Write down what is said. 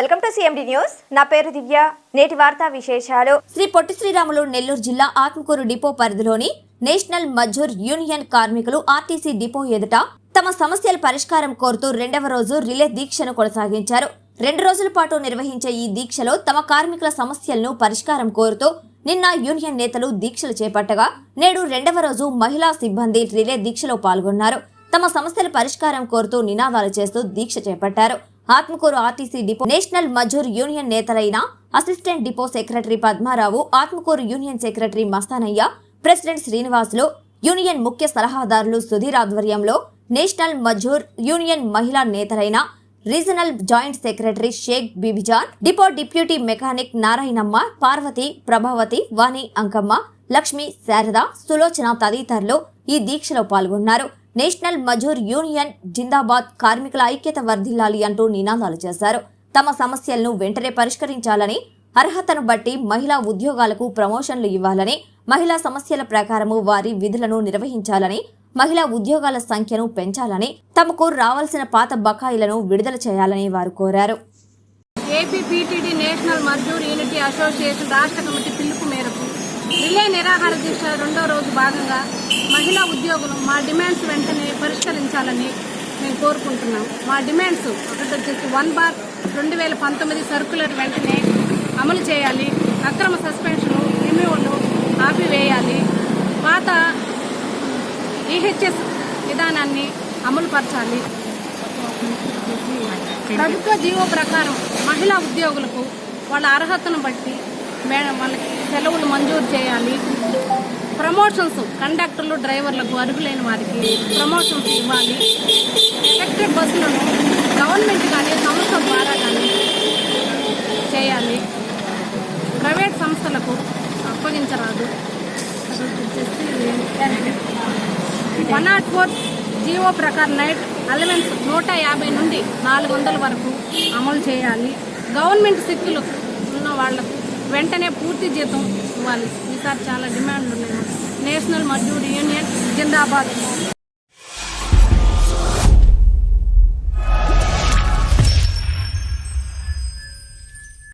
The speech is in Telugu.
వెల్కమ్ టు సిఎండి న్యూస్ నా పేరు దివ్య. నేటి వార్తా విశేషాలు. శ్రీ పొట్టి శ్రీరాములు నెల్లూరు జిల్లా ఆత్మకూరు డిపో పరిధిలోని నేషనల్ మజూర్ యూనియన్ కార్మికులు ఆర్టీసీ డిపో ఎదుట తమ సమస్యల పరిష్కారం కోరుతూ రెండవ రోజు రిలే దీక్షను కొనసాగించారు. రెండు రోజుల పాటు నిర్వహించే ఈ దీక్షలో తమ కార్మికుల సమస్యలను పరిష్కారం కోరుతూ నిన్న యూనియన్ నేతలు దీక్షలు చేపట్టగా నేడు రెండవ రోజు మహిళా సిబ్బంది రిలే దీక్షలో పాల్గొన్నారు. తమ సమస్యల పరిష్కారం కోరుతూ నినాదాలు చేస్తూ దీక్ష చేపట్టారు. Atmakur RTC depot national Mazdoor union నేతలైన assistant depot secretary Padmarao Atmakur union secretary Mastanaiah president Srinivasulu union ముఖ్య సలహాదారులు సుధీర్ ఆధ్వర్యంలో నేషనల్ మజూర్ యూనియన్ మహిళా నేతలైన regional joint secretary Sheikh Bibijan depot deputy mechanic Narayanamma Parvathi Prabhavathi Vani Ankamma Lakshmi Sarada Sulochana తదితరులు ఈ దీక్షలో పాల్గొన్నారు. నేషనల్ మజూర్ యూనియన్ జిందాబాద్ కార్మికుల ఐక్యత వర్ధిల్లాలి అంటూ నినాదాలు చేశారు. తమ సమస్యలను వెంటనే పరిష్కరించాలని అర్హతను బట్టి మహిళా ఉద్యోగాలకు ప్రమోషన్లు ఇవ్వాలని మహిళా సమస్యల ప్రకారము వారి విధులను నిర్వహించాలని మహిళా ఉద్యోగాల సంఖ్యను పెంచాలని తమకు రావాల్సిన పాత బకాయిలను విడుదల చేయాలని వారు కోరారు. AP national Mazdoor unity association రాష్ట్ర కమిటీ పిలుపు మేరకు రిలే నిరాహార దీక్ష రెండో రోజు భాగంగా మహిళా ఉద్యోగులు మా డిమాండ్స్ వెంటనే పరిష్కరించాలని మేము కోరుకుంటున్నాం. మా డిమాండ్స్ ఒకటి వచ్చేసి వన్ బార్ రెండు వేల పంతొమ్మిది సర్కులర్ వెంటనే అమలు చేయాలి. అక్రమ సస్పెన్షన్ రిమ్యూవల్ ఆపివేయాలి. పాత ఈహెచ్ఎస్ విధానాన్ని అమలుపరచాలి. ప్రభుత్వ జీవో ప్రకారం మహిళా ఉద్యోగులకు వాళ్ళ అర్హతను బట్టి మేడం వాళ్ళకి సెలవులు మంజూరు చేయాలి. ప్రమోషన్స్ కండక్టర్లు డ్రైవర్లకు అర్హులైన వారికి ప్రమోషన్స్ ఇవ్వాలి. ఎలక్ట్రిక్ బస్సులను గవర్నమెంట్ కానీ సంస్థ ద్వారా కానీ చేయాలి. ప్రైవేట్ సంస్థలకు అప్పగించరాదు. వన్ నాట్ ఫోర్ జీవో ప్రకారం నైట్ అలవెన్స్ నూట యాభై నుండి నాలుగు వందల వరకు అమలు చేయాలి. గవర్నమెంట్ సిక్కులు ఉన్న వాళ్ళకు వెంటనే పూర్తి జీతం ఇవ్వాలి. ఈసారి చాలా డిమాండ్లు ఉన్నాయి. నేషనల్ మజ్దూర్ యూనియన్ జిందాబాద్.